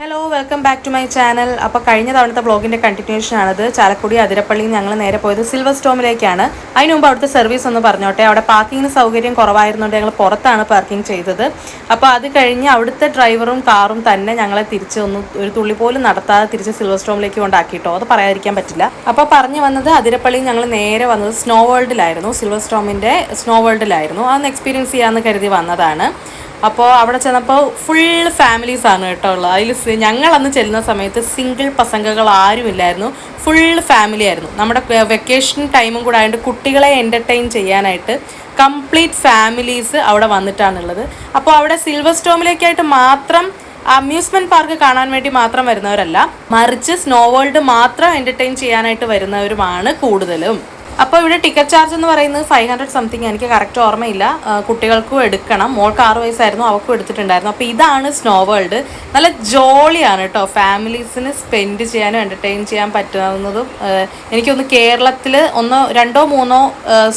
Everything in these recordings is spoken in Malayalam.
Hello welcome back to my channel അപ്പോൾ കഴിഞ്ഞ തവണത്തെ ബ്ലോഗിന്റെ കണ്ടിന്യൂഷൻ ആണത്. ചാലക്കുടി അതിരപ്പള്ളിയിൽ ഞങ്ങൾ നേരെ പോയത് സിൽവർ സ്റ്റോമിലേക്കാണ് അതിന് മുമ്പ് അവിടുത്തെ സർവീസ് ഒന്ന് പറഞ്ഞോട്ടെ. അവിടെ പാർക്കിങ്ങിന് സൗകര്യം കുറവായിരുന്നുകൊണ്ട് ഞങ്ങൾ പുറത്താണ് പാർക്കിംഗ് ചെയ്തത്. അപ്പോൾ അത് കഴിഞ്ഞ് അവിടുത്തെ ഡ്രൈവറും കാറും തന്നെ ഞങ്ങളെ തിരിച്ച് ഒന്ന് ഒരു തുള്ളി പോലും നടത്താതെ തിരിച്ച് സിൽവർ സ്റ്റോമിലേക്ക് കൊണ്ടാക്കിയിട്ടോ? അത് പറയാതിരിക്കാൻ പറ്റില്ല. അപ്പോൾ പറഞ്ഞു വന്നത് അതിരപ്പള്ളിയിൽ ഞങ്ങൾ നേരെ വന്നത് സ്നോ വേൾഡിലായിരുന്നു സിൽവർ സ്റ്റോമിന്റെ സ്നോ വേൾഡിലായിരുന്നു അതൊന്ന് എക്സ്പീരിയൻസ് ചെയ്യാമെന്ന് കരുതി വന്നതാണ്. അപ്പോൾ അവിടെ ചെന്നപ്പോൾ ഫുൾ ഫാമിലീസാണ് കേട്ടോ ഉള്ളത്. അതിൽ ഞങ്ങൾ അന്ന് ചെല്ലുന്ന സമയത്ത് സിംഗിൾ പസംഗകൾ ആരുമില്ലായിരുന്നു ഫുൾ ഫാമിലി ആയിരുന്നു. നമ്മുടെ വെക്കേഷൻ ടൈമും കൂടെ ആയതുകൊണ്ട് കുട്ടികളെ എന്റർടൈൻ ചെയ്യാനായിട്ട് കംപ്ലീറ്റ് ഫാമിലീസ് അവിടെ വന്നിട്ടാണുള്ളത്. അപ്പോൾ അവിടെ സിൽവർ സ്റ്റോമിലേക്കായിട്ട് മാത്രം അമ്യൂസ്മെന്റ് പാർക്ക് കാണാൻ വേണ്ടി മാത്രം വരുന്നവരല്ല മറിച്ച് സ്നോ വേൾഡ് മാത്രം എന്റർടൈൻ ചെയ്യാനായിട്ട് വരുന്നവരുമാണ് കൂടുതലും. അപ്പോൾ ഇവിടെ ടിക്കറ്റ് ചാർജ് എന്ന് പറയുന്നത് ഫൈവ് ഹൺഡ്രഡ് സംതിങ് എനിക്ക് കറക്റ്റ് ഓർമ്മയില്ല. കുട്ടികൾക്കും എടുക്കണം. മോൾക്ക് ആറ് വയസ്സായിരുന്നു അവൾക്കും എടുത്തിട്ടുണ്ടായിരുന്നു. അപ്പോൾ ഇതാണ് സ്നോ വേൾഡ് നല്ല ജോളിയാണ് കേട്ടോ ഫാമിലീസിന് സ്പെൻഡ് ചെയ്യാനും എന്റർടൈൻ ചെയ്യാൻ പറ്റുന്നതും എനിക്കൊന്ന് കേരളത്തിൽ ഒന്നോ രണ്ടോ മൂന്നോ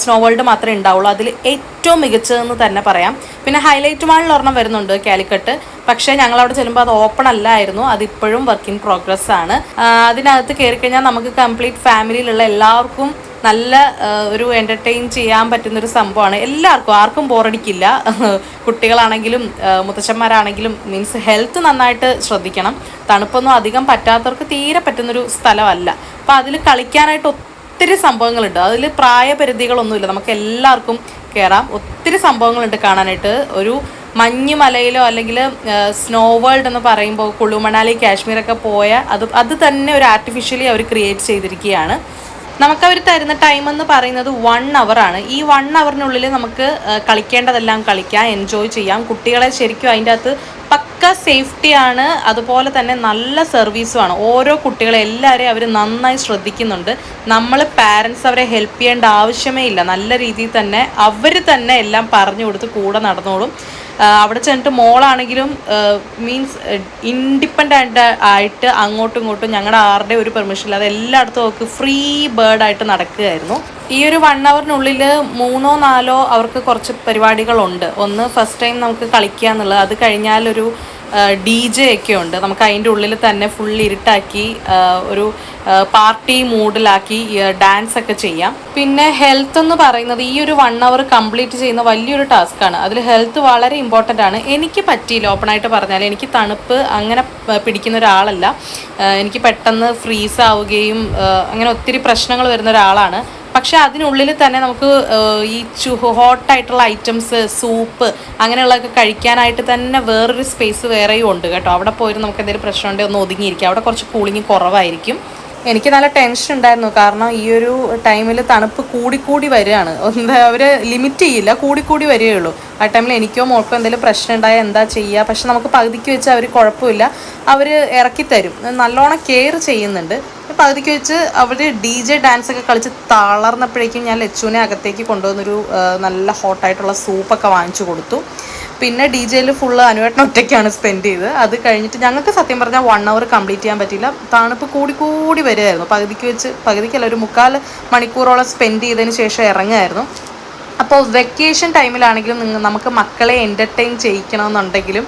സ്നോ വേൾഡ് മാത്രമേ ഉണ്ടാവുള്ളൂ. അതിൽ ഏറ്റവും മികച്ചതെന്ന് തന്നെ പറയാം. പിന്നെ ഹൈലൈറ്റ് മാളിൽ ഒരെണ്ണം വരുന്നുണ്ട് കാലിക്കട്ട്. പക്ഷേ ഞങ്ങൾ അവിടെ ചെല്ലുമ്പോൾ അത് ഓപ്പൺ അല്ലായിരുന്നു. അതിപ്പോഴും വർക്ക് ഇൻ പ്രോഗ്രസ് ആണ്. അതിനകത്ത് കയറി കഴിഞ്ഞാൽ നമുക്ക് കംപ്ലീറ്റ് ഫാമിലിയിലുള്ള എല്ലാവർക്കും നല്ല ഒരു എന്റർടൈൻ ചെയ്യാൻ പറ്റുന്നൊരു സംഭവമാണ്. എല്ലാവർക്കും ആർക്കും ബോറടിക്കില്ല കുട്ടികളാണെങ്കിലും മുത്തച്ഛന്മാരാണെങ്കിലും മീൻസ് ഹെൽത്ത് നന്നായിട്ട് ശ്രദ്ധിക്കണം. തണുപ്പൊന്നും അധികം പറ്റാത്തവർക്ക് തീരെ പറ്റുന്നൊരു സ്ഥലമല്ല. അപ്പോൾ അതിൽ കളിക്കാനായിട്ട് ഒത്തിരി സംഭവങ്ങളുണ്ട്. അതിൽ പ്രായപരിധികളൊന്നുമില്ല. നമുക്ക് എല്ലാവർക്കും കയറാം ഒത്തിരി സംഭവങ്ങളുണ്ട് കാണാനായിട്ട്. ഒരു മഞ്ഞുമലയിലോ അല്ലെങ്കിൽ സ്നോ വേൾഡ് എന്ന് പറയുമ്പോൾ കുളുമണാലി കാശ്മീരൊക്കെ പോയ അത് അത് തന്നെ ഒരു ആർട്ടിഫിഷ്യലി അവർ ക്രിയേറ്റ് ചെയ്തിരിക്കുകയാണ്. നമുക്ക് അവർ തരുന്ന ടൈം എന്ന് പറയുന്നത് വൺ ആണ്. ഈ വൺ അവറിനുള്ളിൽ നമുക്ക് കളിക്കേണ്ടതെല്ലാം കളിക്കാം എൻജോയ് ചെയ്യാം. കുട്ടികളെ ശരിക്കും അതിന്റെ അകത്ത് പക്ക സേഫ്റ്റിയാണ് അതുപോലെ തന്നെ നല്ല സർവീസുമാണ് ഓരോ കുട്ടികളെ എല്ലാവരെയും അവർ നന്നായി ശ്രദ്ധിക്കുന്നുണ്ട്. നമ്മൾ പാരൻസ് അവരെ ഹെൽപ്പ് ചെയ്യേണ്ട ആവശ്യമേ ഇല്ല. നല്ല രീതിയിൽ തന്നെ അവർ തന്നെ എല്ലാം പറഞ്ഞു കൊടുത്ത് കൂടെ നടന്നോളും. അവിടെ ചെന്നിട്ട് മോളാണെങ്കിലും മീൻസ് ഇൻഡിപെൻഡന്റ് ആയിട്ട് അങ്ങോട്ടും ഇങ്ങോട്ടും ഞങ്ങളുടെ ആരുടെ ഒരു പെർമിഷൻ ഇല്ലാതെ എല്ലായിടത്തും അവർക്ക് ഫ്രീ ബേർഡായിട്ട് നടക്കുകയായിരുന്നു. ഈ ഒരു വൺ അവറിനുള്ളിൽ മൂന്നോ നാലോ അവർക്ക് കുറച്ച് പരിപാടികളുണ്ട്. ഒന്ന് ഫസ്റ്റ് ടൈം നമുക്ക് കളിക്കുക എന്നുള്ളത് അത് കഴിഞ്ഞാൽ ഒരു ഡി ജെ ഒക്കെ ഉണ്ട്. നമുക്ക് അതിന്റെ ഉള്ളിൽ തന്നെ ഫുൾ ഇരുട്ടാക്കി ഒരു പാർട്ടി മൂഡിലാക്കി ഡാൻസ് ഒക്കെ ചെയ്യാം. പിന്നെ ഹെൽത്ത് എന്ന് പറയുന്നത് ഈ ഒരു വൺ അവർ കംപ്ലീറ്റ് ചെയ്യുന്ന വലിയൊരു ടാസ്ക്കാണ് അതിൽ ഹെൽത്ത് വളരെ ഇമ്പോർട്ടന്റ് ആണ്. എനിക്ക് പറ്റിയില്ല ഓപ്പണായിട്ട് പറഞ്ഞാൽ എനിക്ക് തണുപ്പ് അങ്ങനെ പിടിക്കുന്ന ഒരാളല്ല. എനിക്ക് പെട്ടെന്ന് ഫ്രീസ് ആവുകയും അങ്ങനെ ഒത്തിരി പ്രശ്നങ്ങൾ വരുന്ന ഒരാളാണ്. പക്ഷെ അതിനുള്ളിൽ തന്നെ നമുക്ക് ഈ ചു ഹോട്ടായിട്ടുള്ള ഐറ്റംസ് സൂപ്പ് അങ്ങനെയുള്ളതൊക്കെ കഴിക്കാനായിട്ട് തന്നെ വേറൊരു സ്പേസ് വേറെയും ഉണ്ട് കേട്ടോ. അവിടെ പോയിട്ട് നമുക്ക് എന്തെങ്കിലും പ്രശ്നമുണ്ടെങ്കിൽ ഒന്ന് ഒതുങ്ങിയിരിക്കാം. അവിടെ കുറച്ച് കൂളിങ് കുറവായിരിക്കും. എനിക്ക് നല്ല ടെൻഷൻ ഉണ്ടായിരുന്നു. കാരണം ഈ ഒരു ടൈമിൽ തണുപ്പ് കൂടിക്കൂടി വരികയാണ്. എന്താ അവർ ലിമിറ്റ് ചെയ്യില്ല. കൂടിക്കൂടി വരികയുള്ളൂ. ആ ടൈമിൽ എനിക്കോ മോൾക്കോ എന്തെങ്കിലും പ്രശ്നം ഉണ്ടായാൽ എന്താ ചെയ്യുക പക്ഷെ നമുക്ക് പകുതിക്ക് വെച്ച് അവർ കുഴപ്പമില്ല. അവർ ഇറക്കി തരും. നല്ലോണം കെയർ ചെയ്യുന്നുണ്ട്. പകുതിക്ക് വെച്ച് അവർ ഡി ജെ ഡാൻസ് ഒക്കെ കളിച്ച് തളർന്നപ്പോഴേക്കും ഞാൻ ലച്ചുവിനെ അകത്തേക്ക് കൊണ്ടുവന്നൊരു നല്ല ഹോട്ടായിട്ടുള്ള സൂപ്പൊക്കെ വാങ്ങിച്ചു കൊടുത്തു. പിന്നെ ഡി ജെയിൽ ഫുള്ള് അനുവേട്ടൻ ഒറ്റയ്ക്കാണ് സ്പെൻഡ് ചെയ്തത്. അത് കഴിഞ്ഞിട്ട് ഞങ്ങൾക്ക് സത്യം പറഞ്ഞാൽ വൺ അവർ കംപ്ലീറ്റ് ചെയ്യാൻ പറ്റിയില്ല. തണുപ്പ് കൂടി കൂടി വരികയായിരുന്നു. പകുതിക്ക് വെച്ച് പകുതിക്കല്ല ഒരു മുക്കാൽ മണിക്കൂറോളം സ്പെൻഡ് ചെയ്തതിന് ശേഷം ഇറങ്ങുമായിരുന്നു അപ്പോൾ വെക്കേഷൻ ടൈമിലാണെങ്കിലും നിങ്ങൾ നമുക്ക് മക്കളെ എന്റർടൈൻ ചെയ്യിക്കണമെന്നുണ്ടെങ്കിലും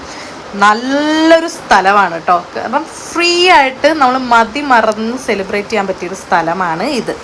നല്ലൊരു സ്ഥലമാണ് കേട്ടോ. കാരണം ഫ്രീ ആയിട്ട് നമ്മൾ മതി മറന്ന് സെലിബ്രേറ്റ് ചെയ്യാൻ പറ്റിയൊരു സ്ഥലമാണ് ഇത്.